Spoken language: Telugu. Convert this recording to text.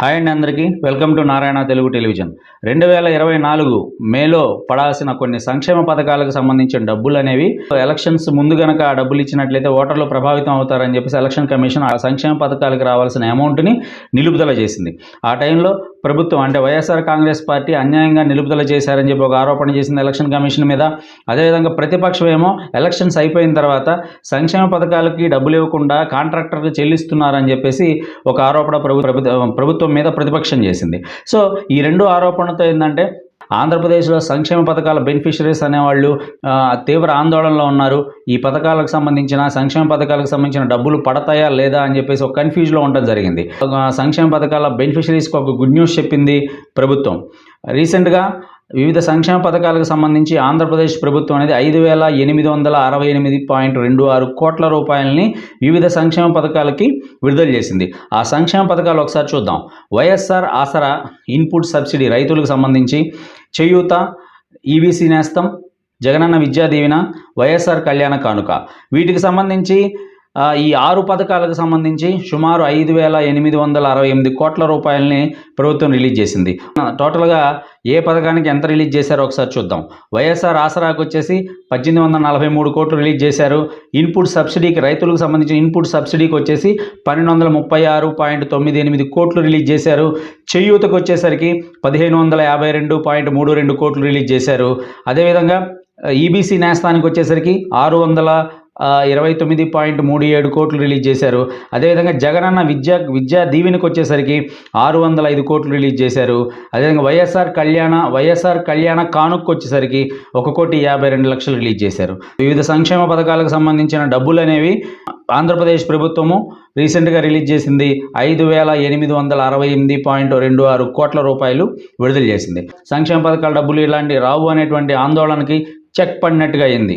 హాయ్ అండి అందరికీ. Welcome to Narayana Telugu television. రెండు వేల ఇరవై నాలుగు మేలో పడాల్సిన కొన్ని సంక్షేమ పథకాలకు సంబంధించిన డబ్బులు అనేవి ఎలక్షన్స్ ముందు గనక ఆ డబ్బులు ఇచ్చినట్లయితే ఓటర్లు ప్రభావితం అవుతారని చెప్పేసి ఎలక్షన్ కమిషన్ ఆ సంక్షేమ పథకాలకు రావాల్సిన అమౌంట్ని నిలుపుదల చేసింది. ఆ టైంలో ప్రభుత్వం అంటే వైఎస్ఆర్ కాంగ్రెస్ పార్టీ అన్యాయంగా నిలుపుదల చేశారని చెప్పి ఒక ఆరోపణ చేసింది ఎలక్షన్ కమిషన్ మీద. అదేవిధంగా ప్రతిపక్షం ఏమో ఎలక్షన్స్ అయిపోయిన తర్వాత సంక్షేమ పథకాలకి డబ్బులు ఇవ్వకుండా కాంట్రాక్టర్లు చెల్లిస్తున్నారని చెప్పేసి ఒక ఆరోపణ ప్రభుత్వం మీద ప్రతిపక్షం చేసింది. సో ఈ రెండు ఆరోపణలతో ఏంటంటే ఆంధ్రప్రదేశ్లో సంక్షేమ పథకాల బెనిఫిషరీస్ అనేవాళ్ళు తీవ్ర ఆందోళనలో ఉన్నారు. ఈ పథకాలకు సంబంధించిన సంక్షేమ పథకాలకు సంబంధించిన డబ్బులు పడతాయా లేదా అని చెప్పేసి ఒక కన్ఫ్యూజ్లో ఉండడం జరిగింది. ఒక సంక్షేమ పథకాల బెనిఫిషరీస్కి ఒక గుడ్ న్యూస్ చెప్పింది ప్రభుత్వం. రీసెంట్గా వివిధ సంక్షేమ పథకాలకు సంబంధించి ఆంధ్రప్రదేశ్ ప్రభుత్వం అనేది ఐదు వేల ఎనిమిది వందల అరవై ఎనిమిది పాయింట్ రెండు ఆరు కోట్ల రూపాయలని వివిధ సంక్షేమ పథకాలకి విడుదల చేసింది. ఆ సంక్షేమ పథకాలు ఒకసారి చూద్దాం. వైఎస్ఆర్ ఆసరా ఇన్పుట్ సబ్సిడీ రైతులకు సంబంధించి చేయూత ఈబీసీ నేస్తం జగనన్న విద్యా దీవెన వైఎస్ఆర్ కళ్యాణ కానుక. వీటికి సంబంధించి ఈ ఆరు పథకాలకు సంబంధించి సుమారు ఐదు వేల ఎనిమిది వందల అరవై ఎనిమిది కోట్ల రూపాయలని ప్రభుత్వం రిలీజ్ చేసింది. టోటల్గా ఏ పథకానికి ఎంత రిలీజ్ చేశారో ఒకసారి చూద్దాం. వైఎస్ఆర్ ఆసరాకు వచ్చేసి పద్దెనిమిది వందల నలభై మూడు కోట్లు రిలీజ్ చేశారు. ఇన్పుట్ సబ్సిడీకి రైతులకు సంబంధించిన ఇన్పుట్ సబ్సిడీకి వచ్చేసి పన్నెండు వందల ముప్పై ఆరు పాయింట్ తొమ్మిది ఎనిమిది కోట్లు రిలీజ్ చేశారు. చేయూతకు వచ్చేసరికి పదిహేను వందల యాభై రెండు పాయింట్ మూడు రెండు కోట్లు రిలీజ్ చేశారు. అదేవిధంగా ఈబీసీ నేస్తానికి వచ్చేసరికి ఆరు వందల ఇరవై తొమ్మిది పాయింట్ మూడు ఏడు కోట్లు రిలీజ్ చేశారు. అదేవిధంగా జగనన్న విద్యా విద్యా దీవెనకు వచ్చేసరికి ఆరు వందల ఐదు కోట్లు రిలీజ్ చేశారు. అదేవిధంగా వైఎస్ఆర్ కళ్యాణ వైఎస్ఆర్ కళ్యాణ కానుక్కు వచ్చేసరికి ఒక కోటి యాభై రెండు లక్షలు రిలీజ్ చేశారు. వివిధ సంక్షేమ పథకాలకు సంబంధించిన డబ్బులు అనేవి ఆంధ్రప్రదేశ్ ప్రభుత్వము రీసెంట్గా రిలీజ్ చేసింది ఐదు వేల ఎనిమిది వందల అరవై ఎనిమిది పాయింట్ రెండు ఆరు కోట్ల రూపాయలు విడుదల చేసింది. సంక్షేమ పథకాల డబ్బులు ఇలాంటి రావు అనేటువంటి ఆందోళనకి చెక్ పడినట్టుగా అయింది.